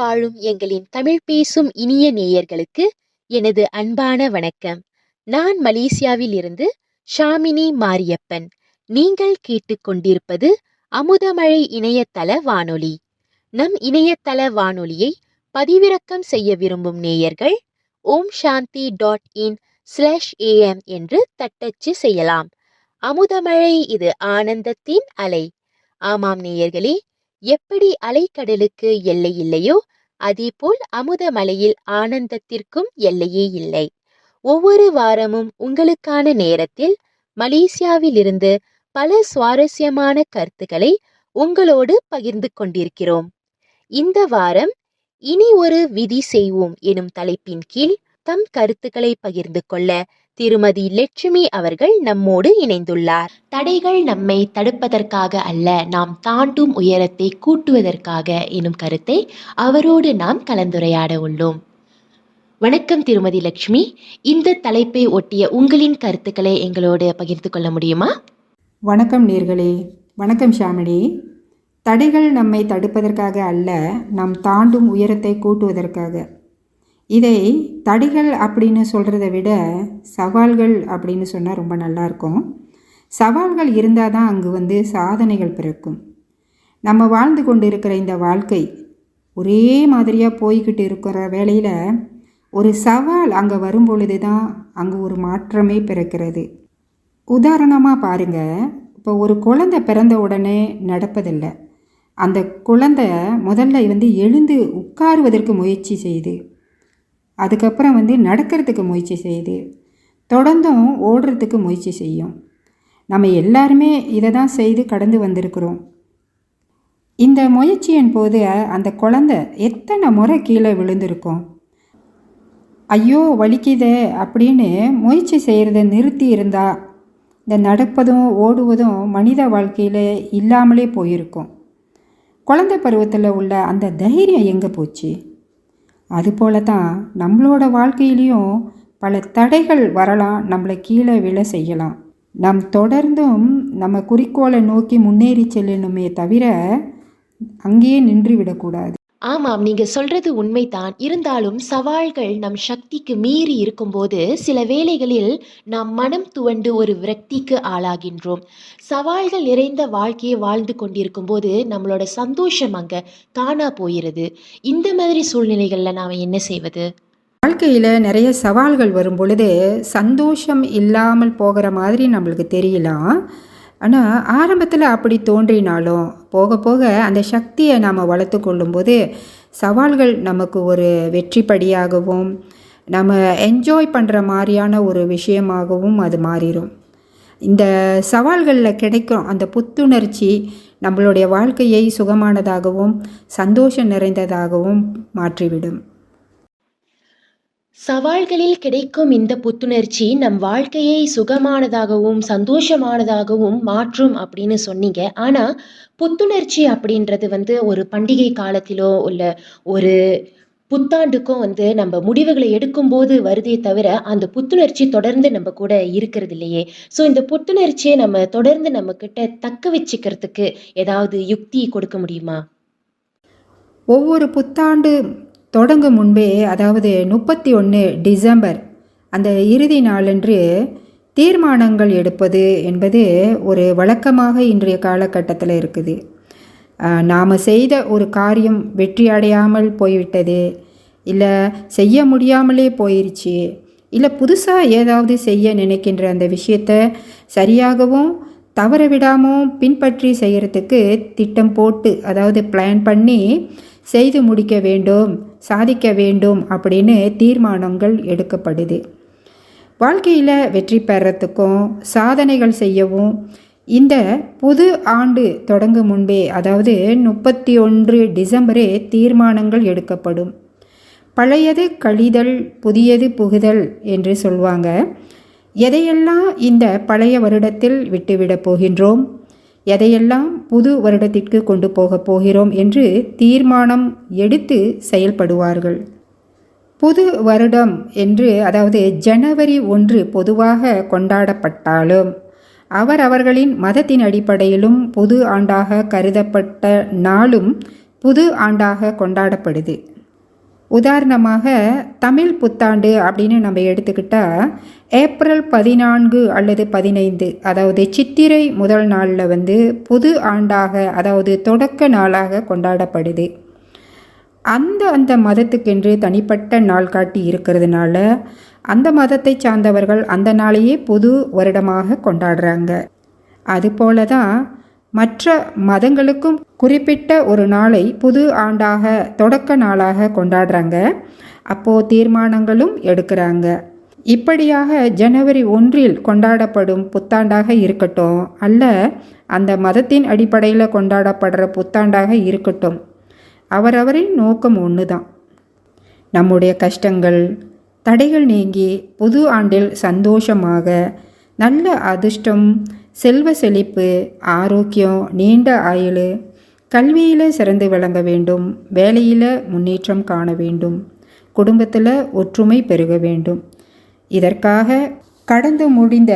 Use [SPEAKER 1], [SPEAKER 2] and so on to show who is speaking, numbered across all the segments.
[SPEAKER 1] வாழும் எங்களின் தமிழ் பேசும் இனிய நேயர்களுக்கு எனது அன்பான வணக்கம். நான் மலேசியாவில் இருந்து ஷாமினி மாரியப்பன். நீங்கள் கேட்டுக்கொண்டிருப்பது அமுதமழை இணையதள வானொலி. நம் இணையதள வானொலியை பதிவிறக்கம் செய்ய விரும்பும் நேயர்கள் Om Shanti dot in slash A M என்று தட்டச்சு செய்யலாம். அமுதமழை இது ஆனந்தத்தின் அலை. ஆமாம் நேயர்களே எப்படி அலைக்கடலுக்கு எல்லை இல்லையோ அதேபோல் அமுதமலையில் ஆனந்தத்திற்கும் எல்லையே இல்லை. ஒவ்வொரு வாரமும் உங்களுக்கான நேரத்தில் மலேசியாவிலிருந்து பல சுவாரஸ்யமான கருத்துக்களை உங்களோடு பகிர்ந்து கொண்டிருக்கிறோம். இந்த வாரம் இனி ஒரு விதி செய்வோம் எனும் தலைப்பின் கீழ் தம் கருத்துக்களை பகிர்ந்து கொள்ள திருமதி லட்சுமி அவர்கள் நம்மோடு இணைந்துள்ளார். தடைகள் நம்மை தடுப்பதற்காக அல்ல நாம் தாண்டும் உயரத்தை கூட்டுவதற்காக எனும் கருத்தை அவரோடு நாம் கலந்துரையாட உள்ளோம். வணக்கம் திருமதி லட்சுமி. இந்த தலைப்பை ஒட்டிய உங்களின் கருத்துக்களை எங்களோடு பகிர்ந்து கொள்ள முடியுமா?
[SPEAKER 2] வணக்கம் நேர்களே. வணக்கம் ஷாமினி தடைகள் நம்மை தடுப்பதற்காக அல்ல நாம் தாண்டும் உயரத்தை கூட்டுவதற்காக. இதை தடைகள் அப்படின்னு சொல்கிறத விட சவால்கள் அப்படின்னு சொன்னால் ரொம்ப நல்லாயிருக்கும் சவால்கள் இருந்தால் தான் அங்கு வந்து சாதனைகள் பிறக்கும். நம்ம வாழ்ந்து கொண்டு இருக்கிற இந்த வாழ்க்கை ஒரே மாதிரியாக போய்கிட்டு இருக்கிற வேளையில் ஒரு சவால் அங்கே வரும் பொழுது தான் அங்கே ஒரு மாற்றமே பிறக்கிறது. உதாரணமாக பாருங்கள் இப்போ ஒரு குழந்தை பிறந்த உடனே நடப்பதில்லை. அந்த குழந்தை முதல்ல வந்து எழுந்து உட்காருவதற்கு முயற்சி செய்து அதுக்கப்புறம் வந்து நடக்கிறதுக்கு முயற்சி செய்யுது தொடர்ந்தும் ஓடுறதுக்கு முயற்சி செய்யும். நம்ம எல்லாருமே இதை தான் செய்து கடந்து வந்திருக்கிறோம். இந்த முயற்சியின் போது அந்த குழந்தை எத்தனை முறை கீழே விழுந்திருக்கும்? ஐயோ வலிக்குதே அப்படின்னு முயற்சி செய்கிறத நிறுத்தி இருந்தா இந்த நடப்பதும் ஓடுவதும் மனித வாழ்க்கையில் இல்லாமலே போயிருக்கும். குழந்தை பருவத்தில் உள்ள அந்த தைரியம் எங்கே போச்சு? அதுபோல தான் நம்மளோட வாழ்க்கையிலையும் பல தடைகள் வரலாம் நம்மளை கீழே விழ செய்யலாம். நம் தொடர்ந்தும் நம்ம குறிக்கோளை நோக்கி முன்னேறி செல்லணுமே தவிர அங்கேயே நின்று விடக்கூடாது.
[SPEAKER 1] ஆமாம் நீங்க சொல்றது உண்மைதான். இருந்தாலும் சவால்கள் நம் சக்திக்கு மீறி இருக்கும்போது சில வேளைகளில் நாம் மனம் துவண்டு ஒரு விரக்திக்கு ஆளாகின்றோம். சவால்கள் நிறைந்த வாழ்க்கையை வாழ்ந்து கொண்டிருக்கும் போது நம்மளோட சந்தோஷம் அங்க காணா போயிருது இந்த மாதிரி சூழ்நிலைகள்ல நாம என்ன செய்வது?
[SPEAKER 2] வாழ்க்கையில் நிறைய சவால்கள் வரும் பொழுது சந்தோஷம் இல்லாமல் போகிற மாதிரி நம்மளுக்கு தெரியலாம். ஆனால் ஆரம்பத்தில் அப்படி தோன்றினாலும் போக போக அந்த சக்தியை நாம் வளர்த்து கொள்ளும்போது சவால்கள் நமக்கு ஒரு வெற்றிப்படியாகவும் நம்ம என்ஜாய் பண்ணுற மாதிரியான ஒரு விஷயமாகவும் அது மாறிடும் இந்த சவால்களில் கிடைக்கும் அந்த புத்துணர்ச்சி நம்மளுடைய வாழ்க்கையை சுகமானதாகவும் சந்தோஷம் நிறைந்ததாகவும் மாற்றிவிடும்.
[SPEAKER 1] சவால்களில் கிடைக்கும் இந்த புத்துணர்ச்சி நம் வாழ்க்கையை சுகமானதாகவும் சந்தோஷமானதாகவும் மாற்றும் அப்படின்னு சொன்னீங்க. ஆனால் புத்துணர்ச்சி அப்படின்றது வந்து ஒரு பண்டிகை காலத்திலோ உள்ள ஒரு புத்தாண்டுக்கும் வந்து நம்ம முடிவுகளை எடுக்கும்போது வருதே தவிர அந்த புத்துணர்ச்சி தொடர்ந்து நம்ம கூட இருக்கிறது இல்லையே. ஸோ இந்த புத்துணர்ச்சியை நம்ம தொடர்ந்து நம்ம கிட்ட தக்க வச்சுக்கிறதுக்கு ஏதாவது யுக்தி கொடுக்க முடியுமா?
[SPEAKER 2] ஒவ்வொரு புத்தாண்டு தொடங்கும் முன்பே அதாவது முப்பத்தி ஒன்று டிசம்பர் அந்த இறுதி நாளன்று தீர்மானங்கள் எடுப்பது என்பது ஒரு வழக்கமாக இன்றைய காலகட்டத்தில் இருக்குது. நாம் செய்த ஒரு காரியம் வெற்றி அடையாமல் போய்விட்டது இல்லை செய்ய முடியாமலே போயிடுச்சு இல்லை புதுசாக ஏதாவது செய்ய நினைக்கின்ற அந்த விஷயத்தை சரியாகவும் தவற விடாமல் பின்பற்றி செய்கிறதுக்கு திட்டம் போட்டு அதாவது பிளான் பண்ணி செய்து முடிக்க வேண்டும். சாதிக்க வேண்டும் அப்படின்னு தீர்மானங்கள் எடுக்கப்படுது. வாழ்க்கையில் வெற்றி பெறத்துக்கும் சாதனைகள் செய்யவும் இந்த புது ஆண்டு தொடங்கும் முன்பே அதாவது முப்பத்தி ஒன்று டிசம்பரே தீர்மானங்கள் எடுக்கப்படும். பழையது கழிதல் புதியது புகுதல் என்று சொல்வாங்க. எதையெல்லாம் இந்த பழைய வருடத்தில் விட்டுவிடப் போகின்றோம்? எதையெல்லாம் புது வருடத்திற்கு கொண்டு போகப் போகிறோம் என்று தீர்மானம் எடுத்து செயல்படுவார்கள். புது வருடம் என்று அதாவது ஜனவரி ஒன்று பொதுவாக கொண்டாடப்பட்டாலும் அவர் அவர்களின் மதத்தின் அடிப்படையிலும் புது ஆண்டாக கருதப்பட்ட நாளும் புது ஆண்டாக கொண்டாடப்படுது. உதாரணமாக தமிழ் புத்தாண்டு அப்படின்னு நம்ம எடுத்துக்கிட்டால் ஏப்ரல் பதினான்கு அல்லது பதினைந்து. அதாவது சித்திரை முதல் நாளில் வந்து புது ஆண்டாக அதாவது தொடக்க நாளாக கொண்டாடப்படுது. அந்த அந்த மதத்துக்கென்று தனிப்பட்ட நாள் காட்டி இருக்கிறதுனால அந்த மதத்தை சார்ந்தவர்கள் அந்த நாளையே புது வருடமாக கொண்டாடுறாங்க. அதுபோல தான் மற்ற மதங்களுக்கும் குறிப்பிட்ட ஒரு நாளை புது ஆண்டாக தொடக்க நாளாக கொண்டாடுறாங்க. அப்போது தீர்மானங்களும் எடுக்கிறாங்க. இப்படியாக ஜனவரி ஒன்றில் கொண்டாடப்படும் புத்தாண்டாக இருக்கட்டும் அல்ல அந்த மதத்தின் அடிப்படையில் கொண்டாடப்படுற புத்தாண்டாக இருக்கட்டும். அவரவரின் நோக்கம் ஒன்று தான் நம்முடைய கஷ்டங்கள் தடைகள் நீங்கி புது ஆண்டில் சந்தோஷமாக நல்ல அதிர்ஷ்டம் செல்வ செழிப்பு ஆரோக்கியம் நீண்ட ஆயுள் கல்வியில் சிறந்து விளங்க வேண்டும் வேலையில் முன்னேற்றம் காண வேண்டும் குடும்பத்தில் ஒற்றுமை பெருக வேண்டும். இதற்காக கடந்து முடிந்த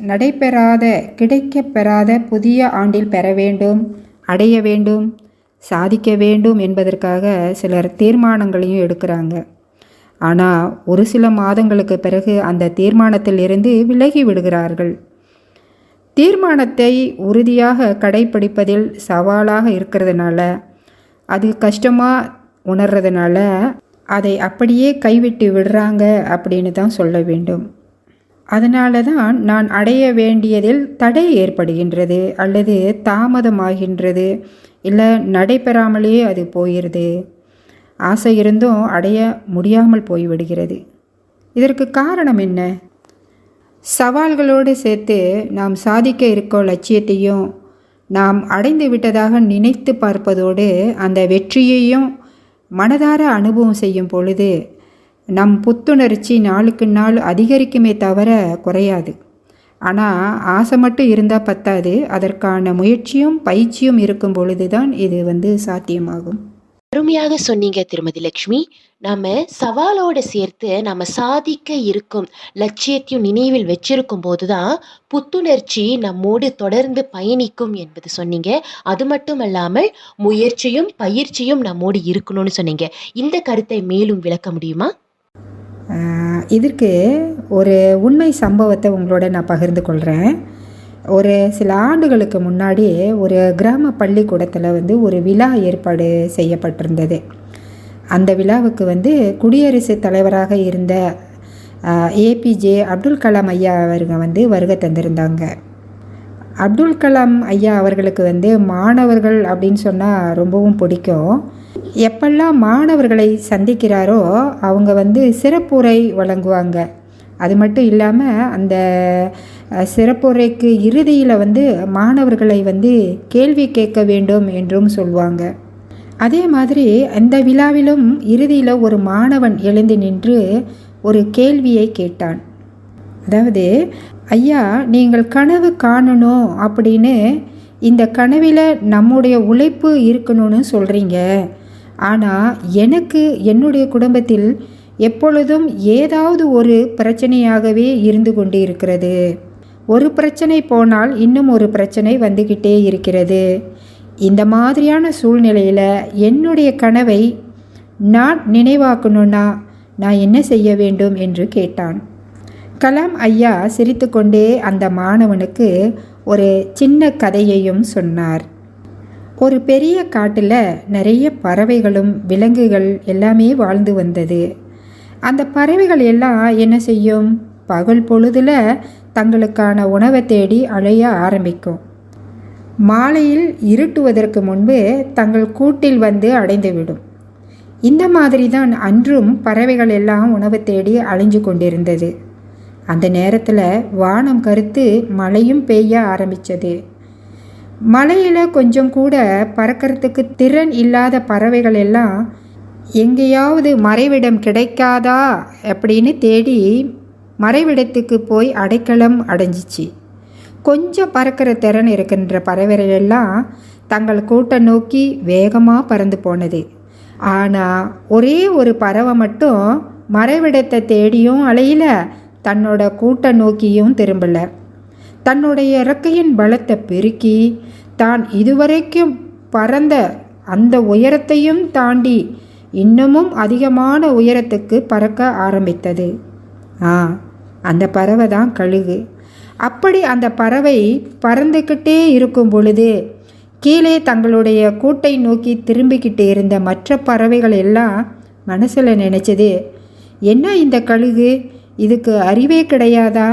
[SPEAKER 2] நடைபெறாத கிடைக்கப் பெறாத புதிய ஆண்டில் பெற வேண்டும் அடைய வேண்டும் சாதிக்க வேண்டும் என்பதற்காக சிலர் தீர்மானங்களையும் எடுக்கிறாங்க. ஆனால் ஒரு சில மாதங்களுக்கு பிறகு அந்த தீர்மானத்தில் இருந்து விலகி விடுகிறார்கள். தீர்மானத்தை உறுதியாக கடைப்பிடிப்பதில் சவாலாக இருக்கிறதுனால அது கஷ்டமாக உணர்றதுனால அதை அப்படியே கைவிட்டு விடுறாங்க அப்படின்னு தான் சொல்ல வேண்டும். அதனால தான் நான் அடைய வேண்டியதில் தடை ஏற்படுகின்றது அல்லது தாமதமாகின்றது இல்லை நடைபெறாமலேயே அது போயிடுது ஆசை இருந்தும் அடைய முடியாமல் போய்விடுகிறது. இதற்கு காரணம் என்ன? சவால்களோடு சேர்த்து நாம் சாதிக்க இருக்கோ லட்சியத்தையும் நாம் அடைந்து விட்டதாக நினைத்து பார்ப்பதோடு அந்த வெற்றியையும் மனதார அனுபவம் செய்யும் பொழுது நம் புத்துணர்ச்சி நாளுக்கு நாள் அதிகரிக்குமே தவிர குறையாது. ஆனால் ஆசை மட்டும் இருந்தால் பத்தாது. அதற்கான முயற்சியும் பயிற்சியும் இருக்கும் பொழுது தான் இது வந்து சாத்தியமாகும்.
[SPEAKER 1] அருமையாக சொன்னீங்க திருமதி லக்ஷ்மி நாம் சவாலோட சேர்த்து நம்ம சாதிக்க இருக்கும் லட்சியத்தையும் நினைவில் வச்சிருக்கும் போது தான் புத்துணர்ச்சி நம்மோடு தொடர்ந்து பயணிக்கும் என்பது சொன்னீங்க. அது மட்டும் அல்லாமல் முயற்சியும் பயிற்சியும் நம்மோடு இருக்கணும்னு சொன்னீங்க. இந்த கருத்தை மேலும் விளக்க முடியுமா?
[SPEAKER 2] இதற்கு ஒரு உண்மை சம்பவத்தை உங்களோட நான் பகிர்ந்து கொள்கிறேன் ஒரு சில ஆண்டுகளுக்கு முன்னாடி ஒரு கிராம பள்ளிக்கூடத்தில் வந்து ஒரு விழா ஏற்பாடு செய்யப்பட்டிருந்தது. அந்த விழாவுக்கு வந்து குடியரசுத் தலைவராக இருந்த ஏபிஜே அப்துல் கலாம் ஐயா அவருங்க வந்து வருகை தந்திருந்தாங்க. அப்துல் கலாம் ஐயா அவர்களுக்கு வந்து மாணவர்கள் அப்படின்னு சொன்னால் ரொம்பவும் பிடிக்கும். எப்பெல்லாம் மாணவர்களை சந்திக்கிறாரோ அவங்க வந்து சிறப்புரை வழங்குவாங்க. அது மட்டும் இல்லாமல் அந்த சிறப்புரைக்கு இறுதியில் வந்து மாணவர்களை வந்து கேள்வி கேட்க வேண்டும் என்றும் சொல்லுவாங்க அதே மாதிரி அந்த விழாவிலும் இறுதியில் ஒரு மாணவன் எழுந்து நின்று ஒரு கேள்வியை கேட்டான். அதாவது ஐயா நீங்கள் கனவு காணணும் அப்படின்னு இந்த கனவில் நம்முடைய உழைப்பு இருக்கணும்னு சொல்கிறீங்க ஆனால் எனக்கு என்னுடைய குடும்பத்தில் எப்பொழுதும் ஏதாவது ஒரு பிரச்சனையாகவே இருந்து கொண்டு இருக்கிறது ஒரு பிரச்சனை போனால் இன்னும் ஒரு பிரச்சனை வந்துக்கிட்டே இருக்கிறது. இந்த மாதிரியான சூழ்நிலையில் என்னுடைய கனவை நான் நினைவாக்கணும்னா நான் என்ன செய்ய வேண்டும் என்று கேட்டான். கலாம் ஐயா சிரித்துக்கொண்டே அந்த மாணவனுக்கு ஒரு சின்ன கதையையும் சொன்னார். ஒரு பெரிய காட்டில் நிறைய பறவைகளும் விலங்குகள் எல்லாமே வாழ்ந்து வந்தது. அந்த பறவைகள் எல்லாம் என்ன செய்யும்? பகல் பொழுதில் தங்களுக்கான உணவை தேடி அலைய ஆரம்பிக்கும். மாலையில் இருட்டுவதற்கு முன்பு தங்கள் கூட்டில் வந்து அடைந்துவிடும். இந்த மாதிரி தான் அன்றும் பறவைகள் எல்லாம் உணவு தேடி அழிஞ்சு கொண்டிருந்தது. அந்த நேரத்தில் வானம் கருத்து மழையும் பெய்ய ஆரம்பித்தது மழையில் கொஞ்சம் கூட பறக்கிறதுக்கு திறன் இல்லாத பறவைகள் எல்லாம் எங்கேயாவது மறைவிடம் கிடைக்காதா? அப்படின்னு தேடி மறைவிடத்துக்கு போய் அடைக்கலம் அடைஞ்சிச்சு. கொஞ்சம் பறக்கிற திறன் இருக்கின்ற பறவைகளெல்லாம் தங்கள் கூட்டை நோக்கி வேகமாக பறந்து போனது. ஆனால் ஒரே ஒரு பறவை மட்டும் மறைவிடத்தை தேடியும் அலையில தன்னோட கூட்டை நோக்கியும் திரும்பலை. தன்னுடைய இறக்கையின் பலத்தை பெருக்கி தான் இதுவரைக்கும் பறந்த அந்த உயரத்தையும் தாண்டி இன்னமும் அதிகமான உயரத்துக்கு பறக்க ஆரம்பித்தது. ஆ அந்த பறவை தான் கழுகு. அப்படி அந்த பறவை பறந்துக்கிட்டே இருக்கும் பொழுது கீழே தங்களுடைய கூட்டை நோக்கி திரும்பிக்கிட்டு இருந்த மற்ற பறவைகள் எல்லாம் மனசில் நினச்சது என்ன இந்த கழுகு? இதுக்கு அறிவே கிடையாதா?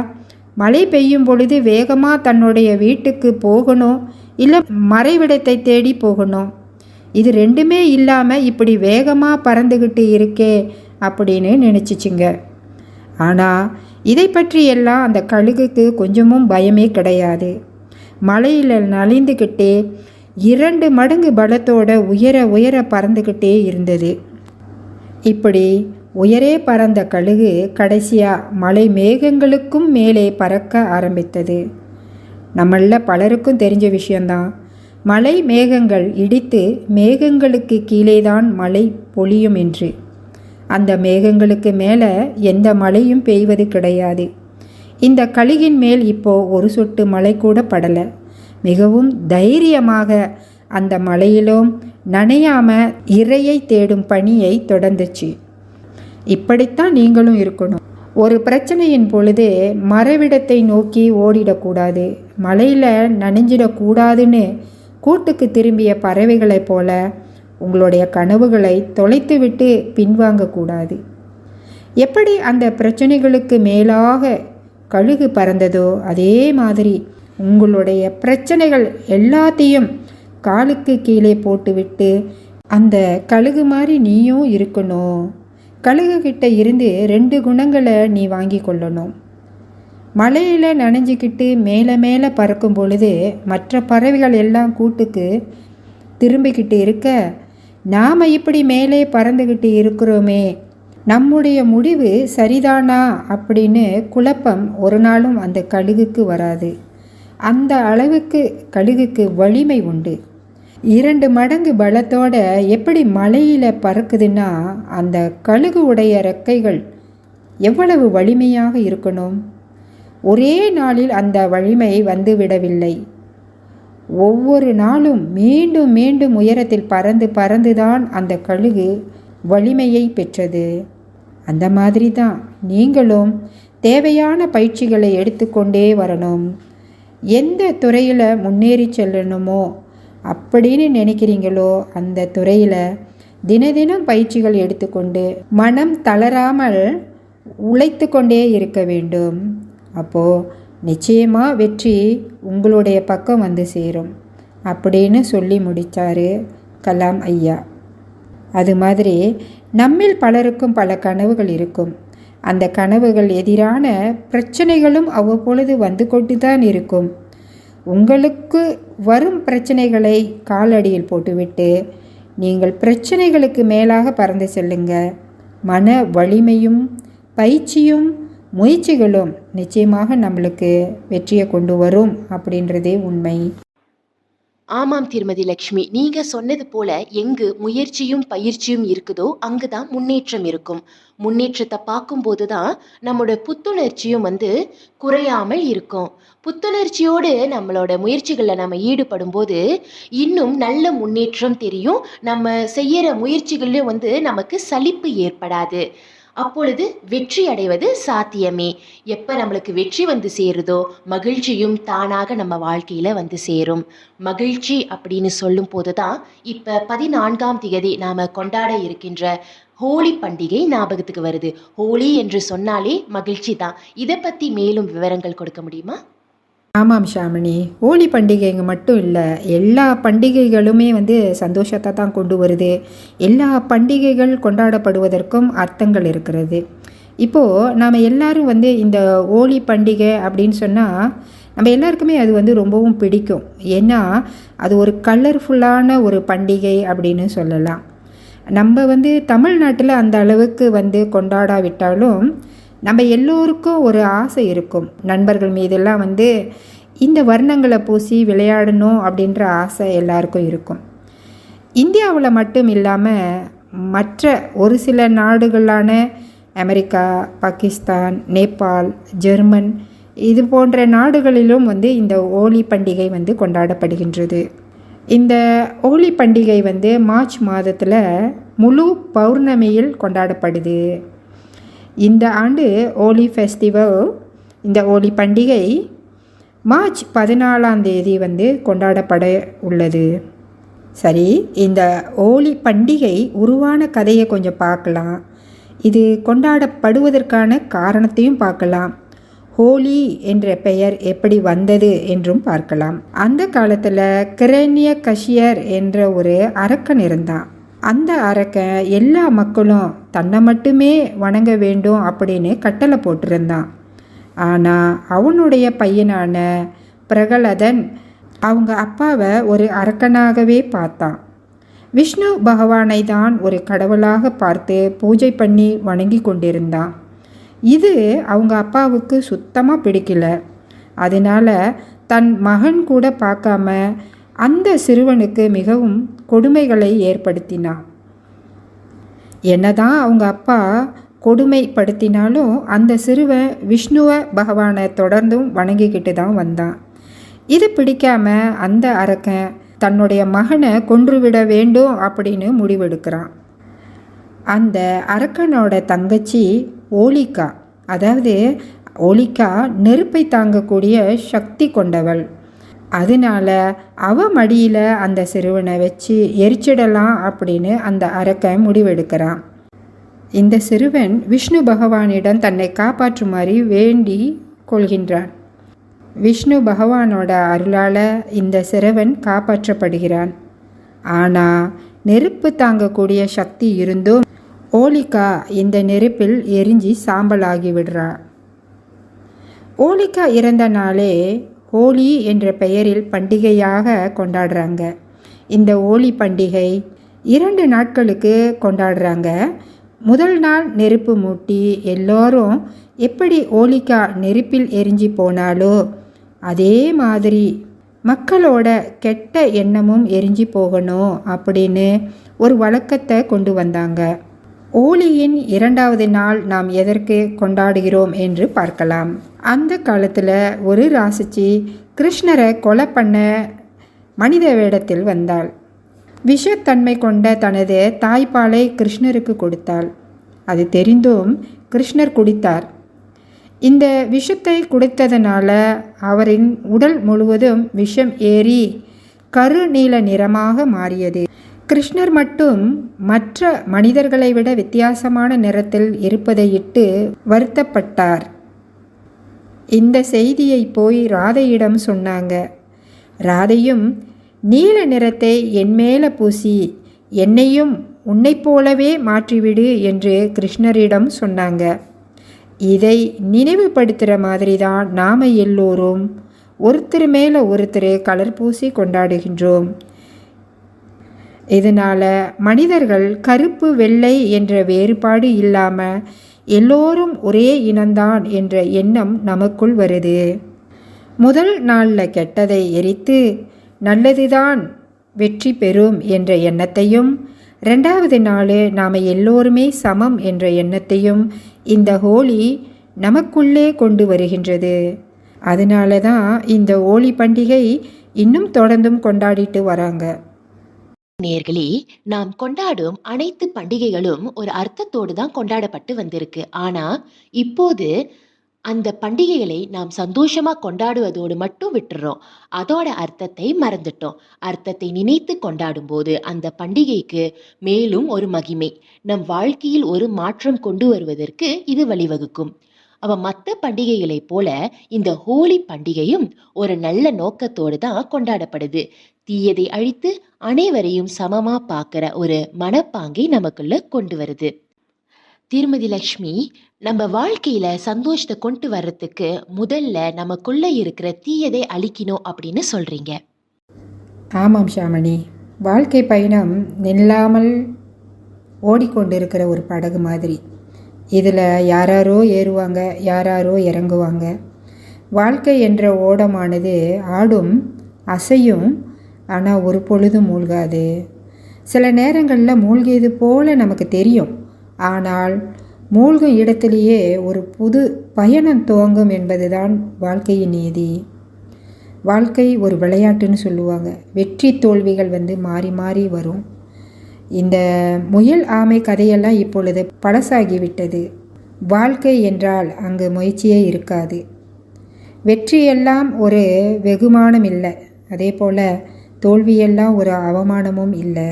[SPEAKER 2] மழை பெய்யும் பொழுது வேகமாக தன்னுடைய வீட்டுக்கு போகணும் இல்லை மறைவிடத்தை தேடி போகணும்? இது ரெண்டுமே இல்லாமல் இப்படி வேகமாக பறந்துக்கிட்டு இருக்கே அப்படின்னு நினச்சிச்சுங்க. ஆனால் இதை பற்றியெல்லாம் அந்த கழுகுக்கு கொஞ்சமும் பயமே கிடையாது. மலையில் நலிந்துக்கிட்டே இரண்டு மடங்கு பலத்தோட உயர உயர பறந்துக்கிட்டே இருந்தது. இப்படி உயரே பறந்த கழுகு கடைசியாக மலை மேகங்களுக்கும் மேலே பறக்க ஆரம்பித்தது. நம்மள பலருக்கும் தெரிஞ்ச விஷயந்தான் மலை மேகங்கள் இடித்து மேகங்களுக்கு கீழேதான் மழை பொழியும் என்று. அந்த மேகங்களுக்கு மேலே எந்த மழையும் பெய்வது கிடையாது. இந்த கழுகின் மேல் இப்போ ஒரு சொட்டு மழை கூட படலை. மிகவும் தைரியமாக அந்த மலையிலும் நனையாம இறையை தேடும் பணியை தொடர்ந்துச்சு. இப்படித்தான் நீங்களும் இருக்கணும். ஒரு பிரச்சனையின் பொழுது மறைவிடத்தை நோக்கி ஓடிடக்கூடாது மலையில் நனைஞ்சிடக்கூடாதுன்னு கூட்டுக்கு திரும்பிய பறவைகளைப் போல உங்களுடைய கனவுகளை தொலைத்துவிட்டு பின்வாங்கக்கூடாது. எப்படி அந்த பிரச்சனைகளுக்கு மேலாக கழுகு பறந்ததோ அதே மாதிரி உங்களுடைய பிரச்சனைகள் எல்லாத்தையும் காலுக்கு கீழே போட்டுவிட்டு அந்த கழுகு மாதிரி நீயும் இருக்கணும். கழுகு கிட்ட இருந்து ரெண்டு குணங்களை நீ வாங்கி கொள்ளணும். மலையில் நனைஞ்சிக்கிட்டு மேலே மேலே பறக்கும் பொழுது மற்ற பறவைகள் எல்லாம் கூட்டுக்கு திரும்பிக்கிட்டு இருக்க நாம் இப்படி மேலே பறந்துக்கிட்டு இருக்கிறோமே. நம்முடைய முடிவு சரிதானா? அப்படின்னு குழப்பம் ஒரு நாளும் அந்த கழுகுக்கு வராது. அந்த அளவுக்கு கழுகுக்கு வலிமை உண்டு. இரண்டு மடங்கு பலத்தோட எப்படி மலையில் பறக்குதுன்னா அந்த கழுகு உடைய ரெக்கைகள் எவ்வளவு வலிமையாக இருக்கணும்? ஒரே நாளில் அந்த வலிமை வந்துவிடவில்லை ஒவ்வொரு நாளும் மீண்டும் மீண்டும் உயரத்தில் பறந்து பறந்துதான் அந்த கழுகு வலிமையை பெற்றது. அந்த மாதிரி தான் நீங்களும் தேவையான பயிற்சிகளை எடுத்துக்கொண்டே வரணும். எந்த துறையில் முன்னேறி செல்லணுமோ அப்படின்னு நினைக்கிறீங்களோ அந்த துறையில் தினதினம் பயிற்சிகள் எடுத்துக்கொண்டு மனம் தளராமல் உழைத்து கொண்டே இருக்க வேண்டும். அப்போது நிச்சயமாக வெற்றி உங்களுடைய பக்கம் வந்து சேரும் அப்படின்னு சொல்லி முடித்தார் கலாம் ஐயா. அது மாதிரி நம்மில் பலருக்கும் பல கனவுகள் இருக்கும். அந்த கனவுகள் எதிரான பிரச்சனைகளும் அவ்வப்பொழுது வந்து கொண்டு தான் இருக்கும். உங்களுக்கு வரும் பிரச்சனைகளை காலடியில் போட்டுவிட்டு நீங்கள் பிரச்சனைகளுக்கு மேலாக பறந்து செல்லுங்க. மன வலிமையும் பயிற்சியும் முயற்சிகளும் நிச்சயமாக நம்மளுக்கு வெற்றியை கொண்டு வரும் அப்படின்றதே உண்மை.
[SPEAKER 1] ஆமாம் திருமதி லக்ஷ்மி. நீங்க சொன்னது போல எங்கு முயற்சியும் பயிற்சியும் இருக்குதோ அங்குதான் முன்னேற்றம் இருக்கும். முன்னேற்றத்தை பார்க்கும்போது தான் நம்மளோட புத்துணர்ச்சியும் வந்து குறையாமல் இருக்கும். புத்துணர்ச்சியோடு நம்மளோட முயற்சிகளில் நம்ம ஈடுபடும் போது இன்னும் நல்ல முன்னேற்றம் தெரியும். நம்ம செய்யற முயற்சிகள்லையும் வந்து நமக்கு சலிப்பு ஏற்படாது. அப்பொழுது வெற்றி அடைவது சாத்தியமே. எப்போ நம்மளுக்கு வெற்றி வந்து சேருதோ மகிழ்ச்சியும் தானாக நம்ம வாழ்க்கையில் வந்து சேரும். மகிழ்ச்சி அப்படின்னு சொல்லும் போது தான் இப்போ பதினான்காம் திகதி நாம் கொண்டாட இருக்கின்ற ஹோலி பண்டிகை ஞாபகத்துக்கு வருது. ஹோலி என்று சொன்னாலே மகிழ்ச்சி தான் இதை பற்றி மேலும் விவரங்கள் கொடுக்க முடியுமா?
[SPEAKER 2] ஆமாம் ஷாமினி. ஹோலி பண்டிகைங்க மட்டும் இல்லை எல்லா பண்டிகைகளுமே வந்து சந்தோஷத்தை தான் கொண்டு வருது. எல்லா பண்டிகைகள் கொண்டாடப்படுவதற்கும் அர்த்தங்கள் இருக்கிறது. இப்போது நாம் எல்லாரும் வந்து இந்த ஹோலி பண்டிகை அப்படின்னு சொன்னால் நம்ம எல்லாருக்குமே அது வந்து ரொம்பவும் பிடிக்கும். ஏன்னா அது ஒரு கலர்ஃபுல்லான ஒரு பண்டிகை அப்படின்னு சொல்லலாம். நம்ம வந்து தமிழ்நாட்டில் அந்த அளவுக்கு வந்து கொண்டாடாவிட்டாலும் நம்ம எல்லோருக்கும் ஒரு ஆசை இருக்கும். நண்பர்கள் மீதெல்லாம் வந்து இந்த வர்ணங்களை பூசி விளையாடணும் அப்படின்ற ஆசை எல்லாருக்கும் இருக்கும். இந்தியாவில் மட்டும் இல்லாமல் மற்ற ஒரு சில நாடுகளான அமெரிக்கா பாகிஸ்தான் நேபாள் ஜெர்மன் இது போன்ற நாடுகளிலும் வந்து இந்த ஹோலி பண்டிகை வந்து கொண்டாடப்படுகின்றது. இந்த ஹோலி பண்டிகை வந்து மார்ச் மாதத்தில் முழு பௌர்ணமியில் கொண்டாடப்படுது. இந்த ஆண்டு ஹோலி ஃபெஸ்டிவல் இந்த ஹோலி பண்டிகை மார்ச் பதினாலாம் தேதி வந்து கொண்டாடப்பட உள்ளது. சரி இந்த ஹோலி பண்டிகை உருவான கதையை கொஞ்சம் பார்க்கலாம். இது கொண்டாடப்படுவதற்கான காரணத்தையும் பார்க்கலாம். ஹோலி என்ற பெயர் எப்படி வந்தது என்றும் பார்க்கலாம். அந்த காலத்தில் கிரேனிய கஷியர் என்ற ஒரு அரக்கன் இருந்தான். அந்த அரக்கன் எல்லா மக்களும் தன்னை மட்டுமே வணங்க வேண்டும் அப்படின்னு கட்டளை போட்டிருந்தான். ஆனால் அவனுடைய பையனான பிரகலதன் அவங்க அப்பாவை ஒரு அரக்கனாகவே பார்த்தான். விஷ்ணு பகவானை தான் ஒரு கடவுளாக பார்த்து பூஜை பண்ணி வணங்கி கொண்டிருந்தான். இது அவங்க அப்பாவுக்கு சுத்தமாக பிடிக்கல. அதனால் தன் மகன் கூட பார்க்காம அந்த சிறுவனுக்கு மிகவும் கொடுமைகளை ஏற்படுத்தினான் என்னதான் அவங்க அப்பா கொடுமைப்படுத்தினாலும் அந்த சிறுவன் விஷ்ணுவ பகவானை தொடர்ந்தும் வணங்கிக்கிட்டு தான் வந்தான். இது பிடிக்காம அந்த அரக்கன் தன்னுடைய மகனை கொன்றுவிட வேண்டும் அப்படின்னு முடிவெடுக்கிறான். அந்த அரக்கனோட தங்கச்சி ஓலிகா அதாவது ஓலிகா நெருப்பை தாங்கக்கூடிய சக்தி கொண்டவள். அதனால அவ மடியில் அந்த சிறுவனை வச்சு எரிச்சிடலாம் அப்படின்னு அந்த அரக்கன் முடிவெடுக்கிறான். இந்த சிறுவன் விஷ்ணு பகவானிடம் தன்னை காப்பாற்றுமாறு வேண்டி கொள்கின்றான். விஷ்ணு பகவானோட அருளால் இந்த சிறுவன் காப்பாற்றப்படுகிறான். ஆனால் நெருப்பு தாங்கக்கூடிய சக்தி இருந்தும் ஓலிகா இந்த நெருப்பில் எரிஞ்சி சாம்பலாகி விடுறா. ஓலிகா இறந்த நாளே ஹோலி என்ற பெயரில் பண்டிகையாக கொண்டாடுறாங்க. இந்த ஹோலி பண்டிகை இரண்டு நாட்களுக்கு கொண்டாடுறாங்க. முதல் நாள் நெருப்பு மூட்டி எல்லோரும் எப்படி ஓலிக்கா நெருப்பில் எரிஞ்சு போனாலோ அதே மாதிரி மக்களோட கெட்ட எண்ணமும் எரிஞ்சு போகணும் அப்படின்னு ஒரு வழக்கத்தை கொண்டு வந்தாங்க. ஓலியின் இரண்டாவது நாள் நாம் எதற்கு கொண்டாடுகிறோம் என்று பார்க்கலாம். அந்த காலத்தில் ஒரு ராசிச்சி கிருஷ்ணரை கொலை பண்ண மனித வேடத்தில் வந்தாள். விஷத்தன்மை கொண்ட தனது தாய்ப்பாலை கிருஷ்ணருக்கு கொடுத்தாள். அது தெரிந்தும் கிருஷ்ணர் குடித்தார். இந்த விஷத்தை குடித்ததனால அவரின் உடல் முழுவதும் விஷம் ஏறி கருநீல நிறமாக மாறியது. கிருஷ்ணர் மட்டும் மற்ற மனிதர்களை விட வித்தியாசமான நிறத்தில் இருப்பதையிட்டு வருத்தப்பட்டார். இந்த செய்தியை போய் ராதையிடம் சொன்னாங்க. ராதையும் நீல நிறத்தை என் மேலே பூசி என்னையும் உன்னைப் போலவே மாற்றிவிடு என்று கிருஷ்ணரிடம் சொன்னாங்க. இதை நினைவுபடுத்துகிற மாதிரி தான் நாம் எல்லோரும் ஒருத்தர் மேலே ஒருத்தர் கலர் பூசி கொண்டாடுகின்றோம். இதனால் மனிதர்கள் கருப்பு வெள்ளை என்ற வேறுபாடு இல்லாமல் எல்லோரும் ஒரே இனம்தான் என்ற எண்ணம் நமக்குள் வருது. முதல் நாளில் கெட்டதை எரித்து நல்லதுதான் வெற்றி பெறும் என்ற எண்ணத்தையும் ரெண்டாவது நாள் நாம் எல்லோருமே சமம் என்ற எண்ணத்தையும் இந்த ஹோலி நமக்குள்ளே கொண்டு வருகின்றது. அதனால தான் இந்த ஹோலி பண்டிகை இன்னும் தொடர்ந்தும் கொண்டாடிட்டு வராங்க.
[SPEAKER 1] நேர்களே நாம் கொண்டாடும் அனைத்து பண்டிகைகளும் ஒரு அர்த்தத்தோடு தான் கொண்டாடப்பட்டு வந்திருக்கு. ஆனா இப்போது அந்த பண்டிகைகளை நாம் சந்தோஷமா கொண்டாடுவதோடு மட்டும் விட்டுறோம். அதோட அர்த்தத்தை மறந்துட்டோம். அர்த்தத்தை நினைத்து கொண்டாடும் போது அந்த பண்டிகைக்கு மேலும் ஒரு மகிமை. நம் வாழ்க்கையில் ஒரு மாற்றம் கொண்டு வருவதற்கு இது வழிவகுக்கும். அவ மற்ற பண்டிகைகளைப் போல இந்த ஹோலி பண்டிகையும் ஒரு நல்ல நோக்கத்தோடு தான் கொண்டாடப்படுது. தீயதை அழித்து அனைவரையும் சமமா பார்க்குற ஒரு மனப்பாங்கை நமக்குள்ள கொண்டு வருது. திருமதி லக்ஷ்மி நம்ம வாழ்க்கையில சந்தோஷத்தை கொண்டு வர்றதுக்கு முதல்ல நமக்குள்ள இருக்கிற தீயதை அழிக்கணும் அப்படின்னு சொல்றீங்க.
[SPEAKER 2] ஆமாம் ஷாமணி வாழ்க்கை பயணம் நில்லாமல் ஓடிக்கொண்டிருக்கிற ஒரு படகு மாதிரி. இதில் யாராரோ ஏறுவாங்க யாராரோ இறங்குவாங்க. வாழ்க்கை என்ற ஓடமானது ஆடும் அசையும் ஆனால் ஒரு பொழுதும் மூழ்காது. சில நேரங்களில் மூழ்கியது போல நமக்கு தெரியும். ஆனால் மூழ்கும் இடத்திலேயே ஒரு புது பயணம் துவங்கும் என்பதுதான் வாழ்க்கையின் நீதி. வாழ்க்கை ஒரு விளையாட்டுன்னு சொல்லுவாங்க. வெற்றி தோல்விகள் வந்து மாறி மாறி வரும். இந்த முயல் ஆமை கதையெல்லாம் இப்பொழுது பழசாகிவிட்டது. வாழ்க்கை என்றால் அங்கு முயற்சியே இருக்காது. வெற்றியெல்லாம் ஒரு வெகுமானம் இல்லை. அதே போல் தோல்வியெல்லாம் ஒரு அவமானமும் இல்லை.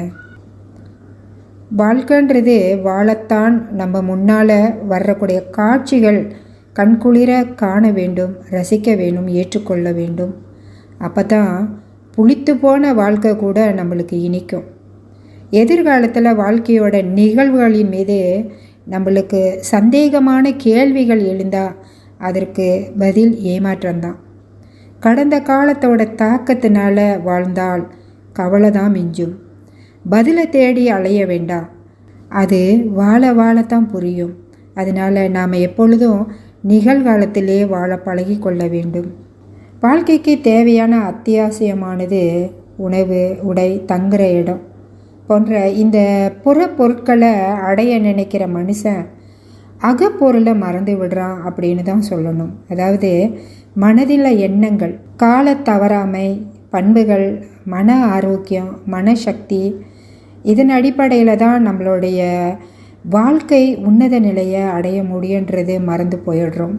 [SPEAKER 2] வாழ்க்கைன்றது வாழத்தான் நம்ம முன்னால் வர்றக்கூடிய காட்சிகள் கண்குளிர காண வேண்டும் ரசிக்க வேண்டும் ஏற்றுக்கொள்ள வேண்டும். அப்போ தான் புளித்து போன வாழ்க்கை கூட நம்மளுக்கு இனிக்கும். எதிர்காலத்தில் வாழ்க்கையோட நிகழ்வுகளின் மீது நம்மளுக்கு சந்தேகமான கேள்விகள் எழுந்தால் அதற்கு பதில் ஏமாற்றம்தான். கடந்த காலத்தோட தாக்கத்தினால வாழ்ந்தால் கவலை தான் மிஞ்சும் பதிலை தேடி அலைய வேண்டாம் அது வாழ வாழத்தான் புரியும். அதனால் நாம் எப்பொழுதும் நிகழ்காலத்திலே வாழ பழகி கொள்ள வேண்டும். வாழ்க்கைக்கு தேவையான அத்தியாவசியமானது உணவு உடை தங்குற இடம் போன்ற இந்த புற பொருட்களை அடைய நினைக்கிற மனுஷன் அகப்பொருளை மறந்து விடுறான் அப்படின்னு தான் சொல்லணும். அதாவது மனதில் எண்ணங்கள் கால தவறாமை பண்புகள் மன ஆரோக்கியம் மனசக்தி இதன் அடிப்படையில் தான் நம்மளுடைய வாழ்க்கை உன்னத நிலையை அடைய முடியுன்றது மறந்து போயிடுறோம்.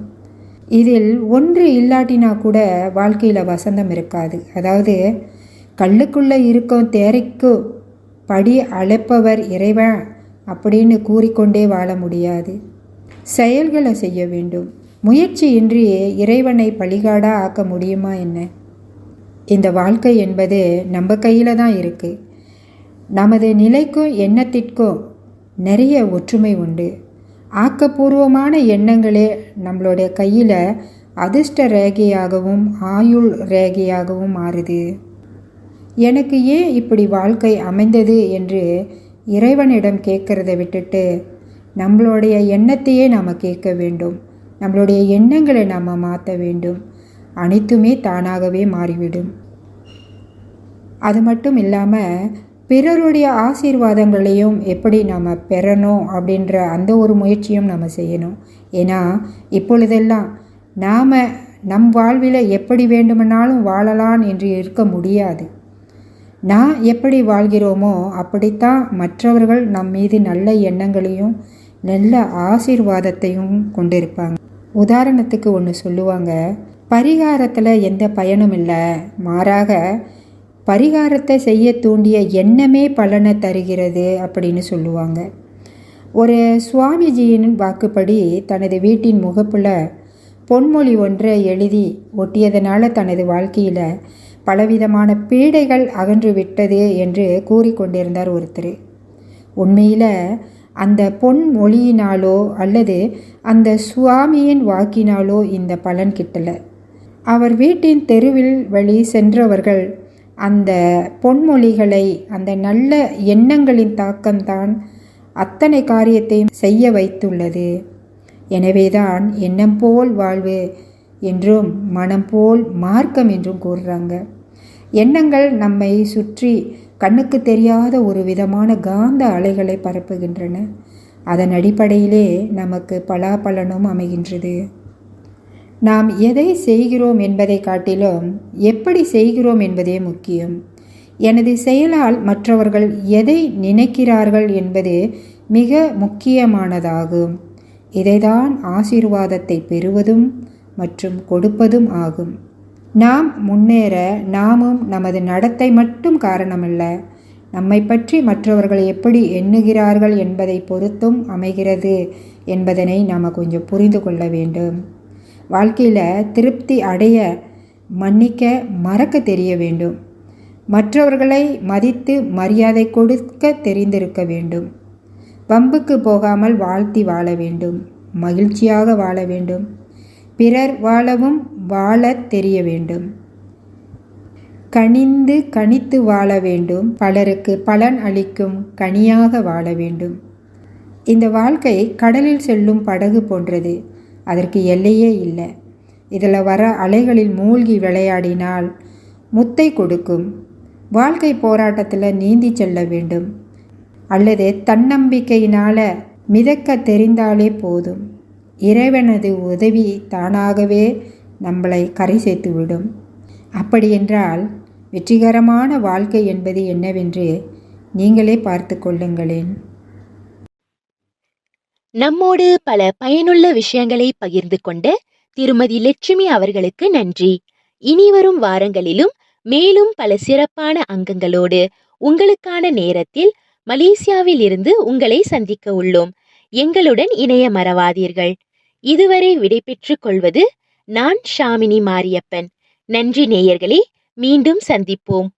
[SPEAKER 2] இதில் ஒன்று இல்லாட்டினா கூட வாழ்க்கையில் வசந்தம் இருக்காது. அதாவது கல்லுக்குள்ளே இருக்கும் தேரைக்கு படி அழைப்பவர் இறைவன் அப்படின்னு கூறிக்கொண்டே வாழ முடியாது. செயல்களை செய்ய வேண்டும். முயற்சியின்றி இறைவனை பழிகாடா ஆக்க முடியுமா என்ன? இந்த வாழ்க்கை என்பது நம்ம கையில் தான் இருக்குது நமது நிலைக்கும் எண்ணத்திற்கும் நிறைய ஒற்றுமை உண்டு. ஆக்கப்பூர்வமான எண்ணங்களே நம்மளுடைய கையில் அதிர்ஷ்ட ரேகையாகவும் ஆயுள் ரேகையாகவும் மாறுது. எனக்கு ஏன் இப்படி வாழ்க்கை அமைந்தது என்று இறைவனிடம் கேட்குறத விட்டுட்டு நம்மளுடைய எண்ணத்தையே நாம் கேட்க வேண்டும். நம்மளுடைய எண்ணங்களை நாம் மாற்ற வேண்டும். அனைத்துமே தானாகவே மாறிவிடும். அது மட்டும் இல்லாமல் பிறருடைய ஆசீர்வாதங்களையும் எப்படி நம்ம பெறணும் அப்படின்ற அந்த ஒரு முயற்சியும் நம்ம செய்யணும். ஏன்னா இப்பொழுதெல்லாம் நாம் நம் வாழ்வில் எப்படி வேண்டுமானாலும் வாழலாம் என்று இருக்க முடியாது. நான் எப்படி வாழ்கிறோமோ அப்படித்தான் மற்றவர்கள் நம் மீது நல்ல எண்ணங்களையும் நல்ல ஆசீர்வாதத்தையும் கொண்டிருப்பாங்க. உதாரணத்துக்கு ஒன்று சொல்லுவாங்க. பரிகாரத்தில் எந்த பயனும் இல்லை. மாறாக பரிகாரத்தை செய்ய தூண்டிய எண்ணமே பலனை தருகிறது அப்படின்னு சொல்லுவாங்க. ஒரு சுவாமிஜியின் வாக்குப்படி தனது வீட்டின் முகப்பில் பொன்மொழி ஒன்றை எழுதி ஒட்டியதனால தனது வாழ்க்கையில் பலவிதமான பீடைகள் அகன்று விட்டது என்று கூறிக்கொண்டிருந்தார் ஒருத்தர். உண்மையில் அந்த பொன் மொழியினாலோ அல்லது அந்த சுவாமியின் வாக்கினாலோ இந்த பலன் கிட்டலை. அவர் வீட்டின் தெருவில் வழி சென்றவர்கள் அந்த பொன்மொழிகளை அந்த நல்ல எண்ணங்களின் தாக்கம்தான் அத்தனை காரியத்தையும் செய்ய வைத்துள்ளது. எனவேதான் எண்ணம் போல் வாழ்வு என்றும் மனம் போல் மார்க்கம் என்றும் கூறுறாங்க. எண்ணங்கள் நம்மை சுற்றி கண்ணுக்கு தெரியாத ஒரு விதமான காந்த அலைகளை பரப்புகின்றன. அதன் அடிப்படையிலே நமக்கு பலாபலனும் அமைகின்றது. நாம் எதை செய்கிறோம் என்பதை காட்டிலும் எப்படி செய்கிறோம் என்பதே முக்கியம். எனது செயலால் மற்றவர்கள் எதை நினைக்கிறார்கள் என்பது மிக முக்கியமானதாகும். இதைதான் ஆசீர்வாதத்தை பெறுவதும் மற்றும் கொடுப்பதும் ஆகும். நாம் முன்னேற நாமும் நமது நடத்தை மட்டும் காரணமல்ல. நம்மை பற்றி மற்றவர்கள் எப்படி எண்ணுகிறார்கள் என்பதை பொறுத்தும் அமைகிறது என்பதனை நாம் கொஞ்சம் புரிந்து கொள்ள வேண்டும். வாழ்க்கையில் திருப்தி அடைய மன்னிக்க மறக்க தெரிய வேண்டும். மற்றவர்களை மதித்து மரியாதை கொடுக்க தெரிந்திருக்க வேண்டும். பம்புக்கு போகாமல் வாழ்த்தி வாழ வேண்டும். மகிழ்ச்சியாக வாழ வேண்டும். பிறர் வாழவும் வாழ தெரிய வேண்டும். கனிந்து கனித்து வாழ வேண்டும். பலருக்கு பலன் அளிக்கும் கனியாக வாழ வேண்டும். இந்த வாழ்க்கை கடலில் செல்லும் படகு போன்றது. அதற்கு எல்லையே இல்லை. இதில் வர அலைகளில் மூழ்கி விளையாடினால் முத்தை கொடுக்கும். வாழ்க்கை போராட்டத்தில் நீந்தி செல்ல வேண்டும். அல்லது தன்னம்பிக்கையினால் மிதக்க தெரிந்தாலே போதும். இறைவனது உதவி தானாகவே நம்மளை கரை சேர்த்து விடும். அப்படியென்றால் வெற்றிகரமான வாழ்க்கை என்பது என்னவென்று நீங்களே பார்த்து கொள்ளுங்களேன்.
[SPEAKER 3] நம்மோடு பல பயனுள்ள விஷயங்களை பகிர்ந்து கொண்ட திருமதி லட்சுமி அவர்களுக்கு நன்றி. இனிவரும் வாரங்களிலும் மேலும் பல சிறப்பான அங்கங்களோடு உங்களுக்கான நேரத்தில் மலேசியாவில் இருந்து உங்களை சந்திக்க உள்ளோம். எங்களுடன் இணைய மறவாதீர்கள். இதுவரை விடைபெற்றுக் கொள்வது நான் ஷாமினி மாரியப்பன். நன்றி நேயர்களே மீண்டும் சந்திப்போம்.